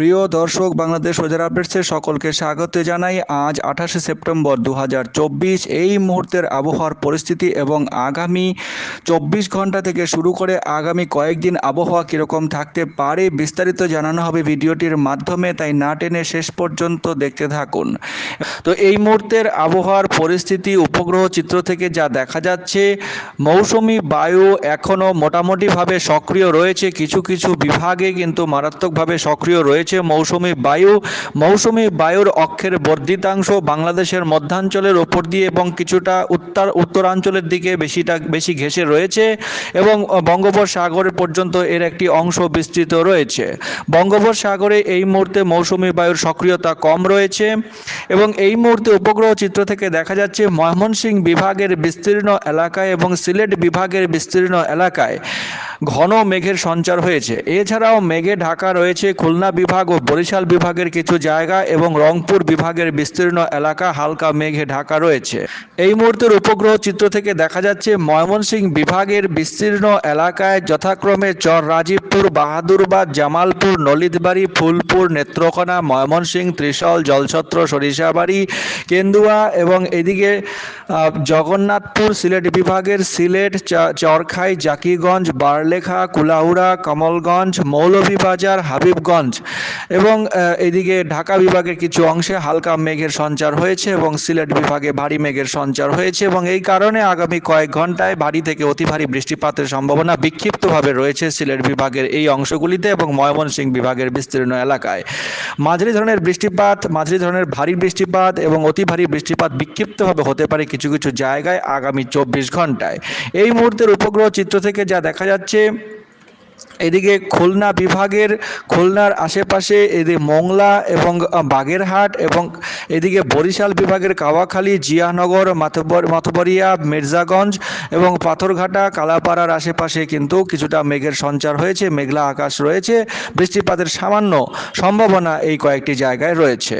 প্রিয় দর্শক, বাংলাদেশ ওয়েদার আপডেটসে সকলকে স্বাগত জানাই। আজ আঠাশে সেপ্টেম্বর দু হাজার চব্বিশ, এই মুহূর্তের আবহাওয়ার পরিস্থিতি এবং আগামী চব্বিশ ঘণ্টা থেকে শুরু করে আগামী কয়েকদিন আবহাওয়া কীরকম থাকতে পারে বিস্তারিত জানানো হবে ভিডিওটির মাধ্যমে, তাই না টেনে শেষ পর্যন্ত দেখতে থাকুন। তো এই মুহূর্তের আবহাওয়ার পরিস্থিতি, উপগ্রহ চিত্র থেকে যা দেখা যাচ্ছে, মৌসুমি বায়ু এখনও মোটামুটিভাবে সক্রিয় রয়েছে। কিছু কিছু বিভাগে কিন্তু মারাত্মকভাবে সক্রিয় রয়েছে। মৌসুমি বায়ু। মৌসুমি বায়ুর অক্ষের বর্ধিতাংশ বাংলাদেশের মধ্যাঞ্চলের ওপর দিয়ে এবং কিছুটা উত্তর, উত্তরাঞ্চলের দিকে বেশিটা, বেশি ঘেঁষে রয়েছে এবং বঙ্গোপসাগর পর্যন্ত এর একটি অংশ বিস্তৃত রয়েছে। বঙ্গোপসাগরে এই মুহূর্তে মৌসুমি বায়ুর সক্রিয়তা কম রয়েছে এবং এই মুহূর্তে উপগ্রহ চিত্র থেকে দেখা যাচ্ছে ময়মনসিংহ বিভাগের বিস্তীর্ণ এলাকায় এবং সিলেট বিভাগের বিস্তীর্ণ এলাকায়। ঘন মেঘের সঞ্চার হয়েছে। এছাড়াও মেঘে ঢাকা রয়েছে খুলনা বিভাগ ও বরিশাল বিভাগের কিছু জায়গা এবং রংপুর বিভাগের বিস্তীর্ণ এলাকা হালকা মেঘে ঢাকা রয়েছে। এই মুহূর্তের উপগ্রহ চিত্র থেকে দেখা যাচ্ছে ময়মনসিংহ বিভাগের বিস্তীর্ণ এলাকায় যথাক্রমে চর রাজীবপুর, বাহাদুরবাদ, জামালপুর, নলিতবাড়ি, ফুলপুর, নেত্রকোনা, ময়মনসিংহ, ত্রিশল, জলছত্র, সরিষাবাড়ি, কেন্দুয়া এবং এদিকে জগন্নাথপুর সিলেট বিভাগের সিলেট চরখাই, জাকিগঞ্জ বারলেখা কুলাউড়া, কমলগঞ্জ, মৌলভীবাজার, হাবিবগঞ্জ এবং এদিকে ঢাকা বিভাগের কিছু অংশে হালকা মেঘের সঞ্চার হয়েছে এবং সিলেট বিভাগে ভারী মেঘের সঞ্চার হয়েছে এবং এই কারণে আগামী কয়েক ঘন্টায় ভারী থেকে অতি ভারী বৃষ্টিপাতের সম্ভাবনা বিক্ষিপ্তভাবে রয়েছে সিলেট বিভাগের এই অংশগুলিতে এবং ময়মনসিংহ বিভাগের বিস্তীর্ণ এলাকায়। মাঝারি ধরনের বৃষ্টিপাত, মাঝারি ধরনের ভারী বৃষ্টিপাত এবং অতি ভারী বৃষ্টিপাত বিক্ষিপ্তভাবে হতে পারে কিছু কিছু জায়গায় আগামী চব্বিশ ঘন্টায় এই মুহূর্তের উপগ্রহ চিত্র থেকে যা দেখা যাচ্ছে invece এদিকে খুলনা বিভাগের, খুলনার আশেপাশে এদিকে মোংলা এবং বাগেরহাট এবং এদিকে বরিশাল বিভাগের কাওয়াখালী, জিয়ানগর মাতবরিয়া মির্জাগঞ্জ এবং পাথরঘাটা, কালাপাড়ার আশেপাশে কিন্তু কিছুটা মেঘের সঞ্চার হয়েছে, মেঘলা আকাশ রয়েছে, বৃষ্টিপাতের সামান্য সম্ভাবনা এই কয়েকটি জায়গায় রয়েছে।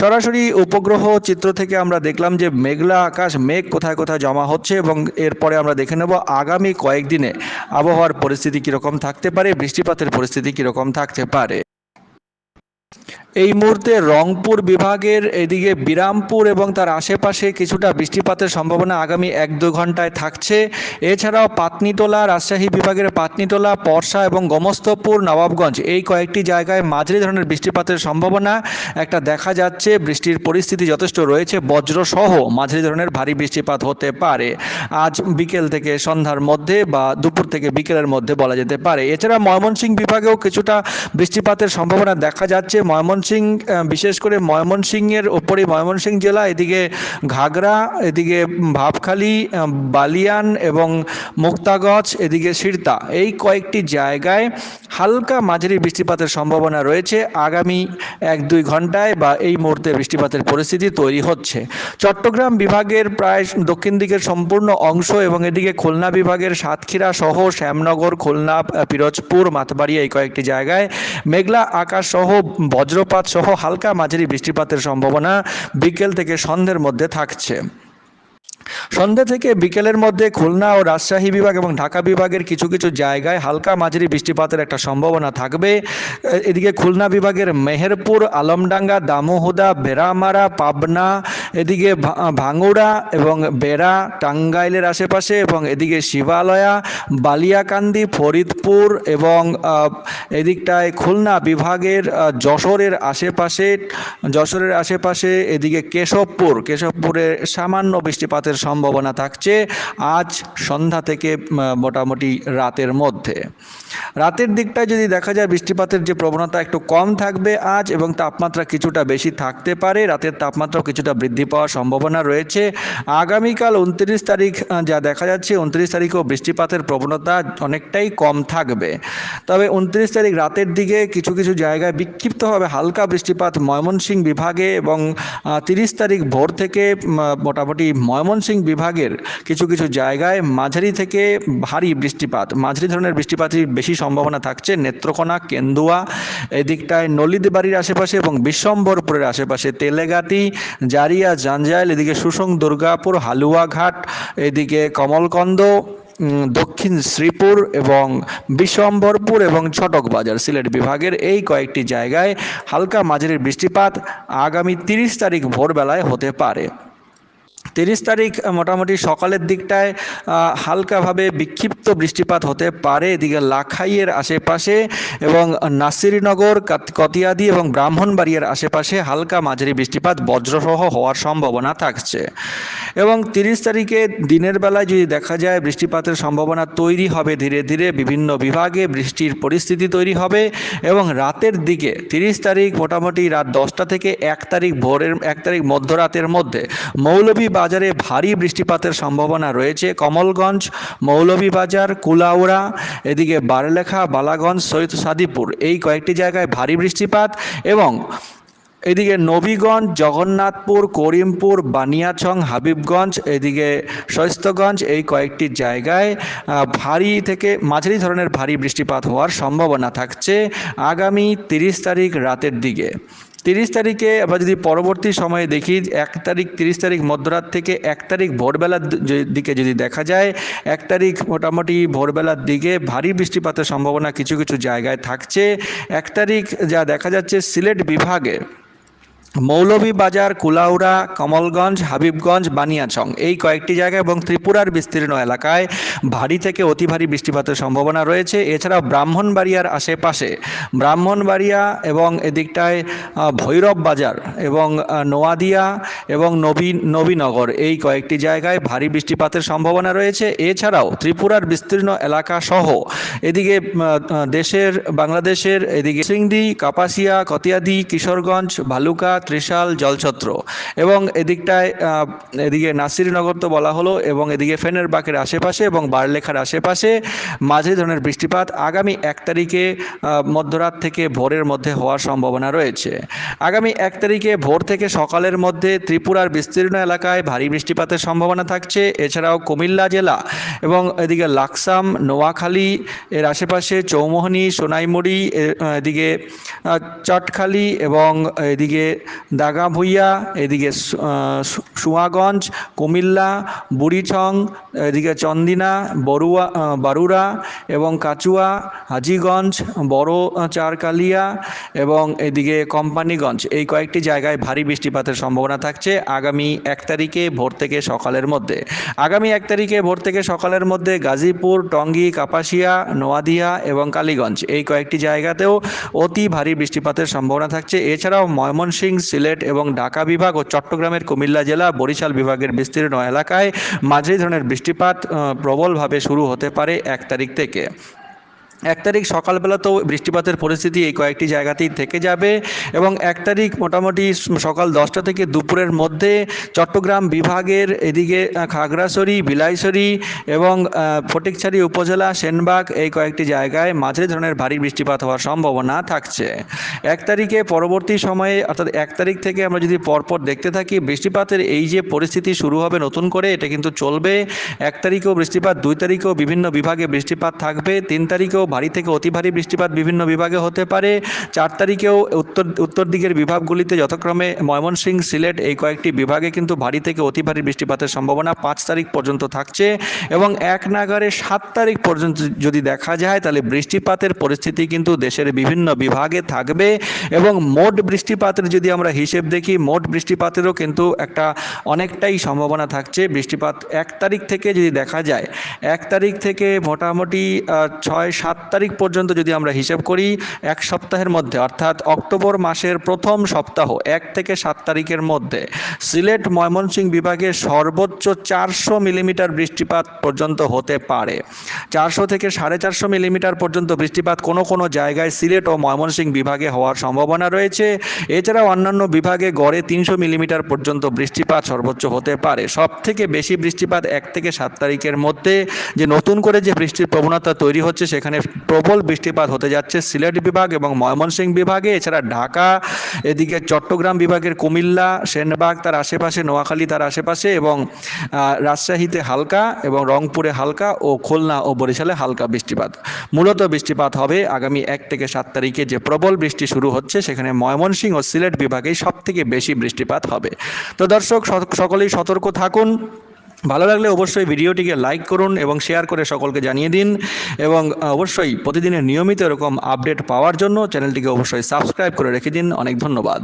সরাসরি উপগ্রহ চিত্র থেকে আমরা দেখলাম যে মেঘলা আকাশ, মেঘ কোথায় কোথায় জমা হচ্ছে এবং এরপরে আমরা দেখে নেব আগামী কয়েকদিনে আবহাওয়ার পরিস্থিতি কীরকম থাকতে পারে বৃষ্টিপাতের পরিস্থিতি কীরকম থাকতে পারে? এই মুহূর্তে রংপুর বিভাগের এদিকে বিরামপুর এবং তার আশেপাশে কিছুটা বৃষ্টিপাতের সম্ভাবনা আগামী এক দু ঘন্টায় থাকছে। এছাড়াও পাতনিটোলা রাজশাহী বিভাগের পাতনিটোলা পরশা এবং গোমস্তপুর, নবাবগঞ্জ এই কয়েকটি জায়গায় মাঝারি ধরনের বৃষ্টিপাতের সম্ভাবনা একটা দেখা যাচ্ছে। বৃষ্টির পরিস্থিতি যথেষ্ট রয়েছে। বজ্রসহ মাঝারি ধরনের ভারী বৃষ্টিপাত হতে পারে। আজ বিকেল থেকে সন্ধ্যার মধ্যে বা দুপুর থেকে বিকেলের মধ্যে বলা যেতে পারে। এছাড়া ময়মনসিংহ বিভাগেও কিছুটা বৃষ্টিপাতের সম্ভাবনা দেখা যাচ্ছে। ময়মনসিংহ আহ, বিশেষ করে ময়মনসিংহের ওপরে ময়মনসিংহ জেলা এদিকে ঘাগরা এদিকে ভাবখালী বালিয়ান এবং মুক্তাগজ এদিকে সিরতা। এই কয়েকটি জায়গায় হালকা মাঝারি বৃষ্টিপাতের সম্ভাবনা রয়েছে। আগামী এক দুই ঘন্টায় বা এই মুহূর্তে বৃষ্টিপাতের পরিস্থিতি তৈরি হচ্ছে। চট্টগ্রাম বিভাগের প্রায় দক্ষিণ দিকের সম্পূর্ণ অংশ এবং এদিকে খুলনা বিভাগের সাতক্ষীরা সহ শ্যামনগর খুলনা পিরোজপুর মাতবাড়িয়া এই কয়েকটি জায়গায় মেঘলা আকাশ সহ বজ্রপাত সহ হালকা মাঝারি বৃষ্টিপাতের সম্ভাবনা বিকেল থেকে সন্ধ্যের মধ্যে থাকছে। সন্ধ্যা থেকে বিকেলের মধ্যে খুলনা ও রাজশাহী বিভাগ এবং ঢাকা বিভাগের কিছু কিছু জায়গায় হালকা মাঝারি বৃষ্টিপাতের একটা সম্ভাবনা থাকবে। এদিকে খুলনা বিভাগের মেহেরপুর, আলমডাঙ্গা, দামোহদা বেড়ামারা পাবনা, এদিকে ভা- ভাঙ্গুড়া এবং বেড়া, টাঙ্গাইলের আশেপাশে এবং এদিকে শিবালয়া, বালিয়াকান্দি, ফরিদপুর এবং এদিকটায় খুলনা বিভাগের যশোরের আশেপাশে যশোরের আশেপাশে এদিকে কেশবপুর। কেশবপুরে সামান্য বৃষ্টিপাতের সম্ভাবনা থাকছে আজ সন্ধ্যা থেকে মোটামুটি রাতের মধ্যে। রাতের দিকটায় যদি দেখা যায় বৃষ্টিপাতের যে প্রবণতা একটু কম থাকবে আজ এবং তাপমাত্রা কিছুটা বেশি থাকতে পারে, রাতের তাপমাত্রাও কিছুটা বৃদ্ধি পাওয়ার সম্ভাবনা রয়েছে। আগামীকাল উনত্রিশ তারিখ যা দেখা যাচ্ছে, উনত্রিশ তারিখেও বৃষ্টিপাতের প্রবণতা অনেকটাই কম থাকবে। তবে উনত্রিশ তারিখ রাতের দিকে কিছু কিছু জায়গায় বিক্ষিপ্তভাবে হালকা বৃষ্টিপাত ময়মনসিংহ বিভাগে এবং তিরিশ তারিখ ভোর থেকে মোটামুটি মোটামুটি ময়মনসিংহ বিভাগের কিছু কিছু জায়গায় মাঝারি থেকে ভারী বৃষ্টিপাত, মাঝারি ধরনের বৃষ্টিপাতের বেশি সম্ভাবনা থাকছে নেত্রকোনা, কেন্দুয়া, এদিকটায় নলিদবাড়ির আশেপাশে এবং বিশ্বম্বরপুরের আশেপাশে। তেলেগাতি জারিয়া, জাঞ্জাইল, এদিকে সুসং, দুর্গাপুর, হালুয়াঘাট, এদিকে কমলকন্দ দক্ষিণ শ্রীপুর এবং বিশ্বম্বরপুর এবং ছটক বাজার। সিলেট বিভাগের এই কয়েকটি জায়গায় হালকা মাঝারি বৃষ্টিপাত আগামী তিরিশ তারিখ ভোরবেলায় হতে পারে। তিরিশ তারিখ মোটামুটি সকালের দিকটায় হালকাভাবে বিক্ষিপ্ত বৃষ্টিপাত হতে পারে। এদিকে লাখাইয়ের আশেপাশে এবং নাসিরনগর কতিয়াদি এবং ব্রাহ্মণবাড়িয়ার আশেপাশে হালকা মাঝারি বৃষ্টিপাত বজ্রসহ হওয়ার সম্ভাবনা থাকছে। এবং তিরিশ তারিখে দিনের বেলায় যদি দেখা যায় বৃষ্টিপাতের সম্ভাবনা তৈরি হবে ধীরে ধীরে, বিভিন্ন বিভাগে বৃষ্টির পরিস্থিতি তৈরি হবে এবং রাতের দিকে তিরিশ তারিখ মোটামুটি রাত দশটা থেকে এক তারিখ ভোরের, এক তারিখ মধ্যরাতের মধ্যে মৌলভী বাজারে ভারী বৃষ্টিপাতের সম্ভাবনা রয়েছে। কমলগঞ্জ, মৌলভীবাজার, কুলাউড়া, এদিকে বারলেখা, বালাগঞ্জ, সৈয়দ সাদিপুর এই কয়েকটি জায়গায় ভারী বৃষ্টিপাত এবং এদিকে নবীগঞ্জ, জগন্নাথপুর, করিমপুর বানিয়াছং হাবিবগঞ্জ, এদিকে শৈস্তগঞ্জ এই কয়েকটি জায়গায় ভারী থেকে মাঝারি ধরনের ভারী বৃষ্টিপাত হওয়ার সম্ভাবনা থাকছে আগামী তিরিশ তারিখ রাতের দিকে। তিরিশ তারিখে আমরা যদি পরবর্তী সময়ে দেখি, এক তারিখ তিরিশ তারিখ মধ্যরাত থেকে এক তারিখ ভোরবেলার দিকে যদি দেখা যায়, এক তারিখ মোটামুটি ভোরবেলার দিকে ভারী বৃষ্টিপাতের সম্ভাবনা কিছু কিছু জায়গায় থাকছে। এক তারিখ যা দেখা যাচ্ছে সিলেট বিভাগে মৌলভীবাজার কুলাউড়া, কমলগঞ্জ, হাবিবগঞ্জ, বানিয়াচং। এই কয়েকটি জায়গা এবং ত্রিপুরার বিস্তীর্ণ এলাকায় ভারী থেকে অতি ভারী বৃষ্টিপাতের সম্ভাবনা রয়েছে। এছাড়াও ব্রাহ্মণবাড়িয়ার আশেপাশে ব্রাহ্মণবাড়িয়া এবং এদিকটায় ভৈরব বাজার এবং নোয়াদিয়া এবং নবীন নবীনগর এই কয়েকটি জায়গায় ভারী বৃষ্টিপাতের সম্ভাবনা রয়েছে। এছাড়াও ত্রিপুরার বিস্তীর্ণ এলাকা সহ এদিকে দেশের, বাংলাদেশের এদিকে সিংদি কাপাসিয়া, কতিয়াদি, কিশোরগঞ্জ, ভালুকা ত্রিশাল জলছত্র। এবং এদিকটায় এদিকে নাসিরনগর তো বলা হলো এবং এদিকে ফেনের বাঁকের আশেপাশে এবং বারলেখার আশেপাশে মাঝে ধরনের বৃষ্টিপাত আগামী এক তারিখে মধ্যরাত থেকে ভোরের মধ্যে হওয়ার সম্ভাবনা রয়েছে। আগামী এক তারিখে ভোর থেকে সকালের মধ্যে ত্রিপুরার বিস্তীর্ণ এলাকায় ভারী বৃষ্টিপাতের সম্ভাবনা থাকছে। এছাড়াও কুমিল্লা জেলা এবং এদিকে লাকসাম, নোয়াখালী, এর আশেপাশে চৌমোহনী, সোনাইমুড়ি এদিকে চটখালি এবং এদিকে দাগাভুইয়া এদিকে সুয়াগঞ্জ কুমিল্লা বুড়িছং এদিকে চন্দিনা আহ, বারুরা এবং কাচুয়া হাজিগঞ্জ বড় চারকালিয়া এবং এদিকে কোম্পানিগঞ্জ। এই কয়েকটি জায়গায় ভারী বৃষ্টিপাতের সম্ভাবনা থাকছে আগামী এক তারিখে ভোর থেকে সকালের মধ্যে। আগামী এক তারিখে ভোর থেকে সকালের মধ্যে গাজীপুর টঙ্গী কাপাসিয়া নোয়াদিয়া এবং কালীগঞ্জ। এই কয়েকটি জায়গাতেও অতি ভারী বৃষ্টিপাতের সম্ভাবনা থাকছে। এছাড়াও ময়মনসিংহ সিলেট এবং ঢাকা বিভাগ ও চট্টগ্রামের কুমিল্লা জেলা, বরিশাল বিভাগের বিস্তীর্ণ এলাকায় মাঝারি ধরনের বৃষ্টিপাত প্রবলভাবে শুরু হতে পারে এক তারিখ থেকে। এক তারিখ সকালবেলাতেও বৃষ্টিপাতের পরিস্থিতি এই কয়েকটি জায়গাতেই থেকে যাবে এবং এক তারিখ মোটামুটি সকাল দশটা থেকে দুপুরের মধ্যে চট্টগ্রাম বিভাগের এদিকে খাগড়াছড়ি, বিলাইছড়ি এবং ফটিকছড়ি উপজেলা, সেনবাগ এই কয়েকটি জায়গায় মাঝারি ধরনের ভারী বৃষ্টিপাত হওয়ার সম্ভাবনা থাকছে। এক তারিখে পরবর্তী সময়ে, অর্থাৎ এক তারিখ থেকে আমরা যদি পরপর দেখতে থাকি, বৃষ্টিপাতের এই যে পরিস্থিতি শুরু হবে নতুন করে, এটা কিন্তু চলবে। এক তারিখেও বৃষ্টিপাত, দুই তারিখেও বিভিন্ন বিভাগে বৃষ্টিপাত থাকবে। তিন তারিখেও ভারী থেকে অতি ভারী বৃষ্টিপাত বিভিন্ন বিভাগে হতে পারে। চার তারিখেও উত্তর উত্তর দিকের বিভাগগুলিতে যথাক্রমে ময়মনসিংহ, সিলেট এই কয়েকটি বিভাগে কিন্তু ভারী থেকে অতি ভারী বৃষ্টিপাতের সম্ভাবনা পাঁচ তারিখ পর্যন্ত থাকছে এবং এক নাগারে সাত তারিখ পর্যন্ত যদি দেখা যায়, তাহলে বৃষ্টিপাতের পরিস্থিতি কিন্তু দেশের বিভিন্ন বিভাগে থাকবে এবং মোট বৃষ্টিপাতের যদি আমরা হিসেব দেখি, মোট বৃষ্টিপাতেরও কিন্তু একটা অনেকটাই সম্ভাবনা থাকছে। বৃষ্টিপাত এক তারিখ থেকে যদি দেখা যায়, এক তারিখ থেকে মোটামুটি ছয়, সাত তারিখ পর্যন্ত যদি আমরা হিসেব করি, এক সপ্তাহের মধ্যে, অর্থাৎ অক্টোবর মাসের প্রথম সপ্তাহ, এক থেকে সাত তারিখের মধ্যে, সিলেট ময়মনসিংহ বিভাগে সর্বোচ্চ চারশো মিলিমিটার বৃষ্টিপাত পর্যন্ত হতে পারে। চারশো থেকে সাড়ে চারশো মিলিমিটার পর্যন্ত বৃষ্টিপাত কোনো কোনো জায়গায় সিলেট ও ময়মনসিংহ বিভাগে হওয়ার সম্ভাবনা রয়েছে। এছাড়াও অন্যান্য বিভাগে গড়ে তিনশো মিলিমিটার পর্যন্ত বৃষ্টিপাত সর্বোচ্চ হতে পারে। সব থেকে বেশি বৃষ্টিপাত এক থেকে সাত তারিখের মধ্যে, যে নতুন করে যে বৃষ্টির প্রবণতা তৈরি হচ্ছে, সেখানে প্রবল বৃষ্টিপাত হতে যাচ্ছে। সিলেট বিভাগ এবং ময়মনসিংহ বিভাগে, এছাড়া ঢাকা, এদিকে চট্টগ্রাম বিভাগের কুমিল্লা, সেনবাগ তার আশেপাশে, নোয়াখালী তার আশেপাশে এবং রাজশাহীতে হালকা এবং রংপুরে হালকা ও খুলনা ও বরিশালে হালকা বৃষ্টিপাত। মূলত বৃষ্টিপাত হবে আগামী এক থেকে সাত তারিখে যে প্রবল বৃষ্টি শুরু হচ্ছে, সেখানে ময়মনসিংহ ও সিলেট বিভাগেই সব থেকে বেশি বৃষ্টিপাত হবে। তো দর্শক সকলেই সতর্ক থাকুন। ভালো লাগলে অবশ্যই ভিডিওটিকে লাইক করুন এবং শেয়ার করে সকলকে জানিয়ে দিন এবং অবশ্যই প্রতিদিনের নিয়মিত এরকম আপডেট পাওয়ার জন্য চ্যানেলটিকে অবশ্যই সাবস্ক্রাইব করে রেখে দিন। অনেক ধন্যবাদ।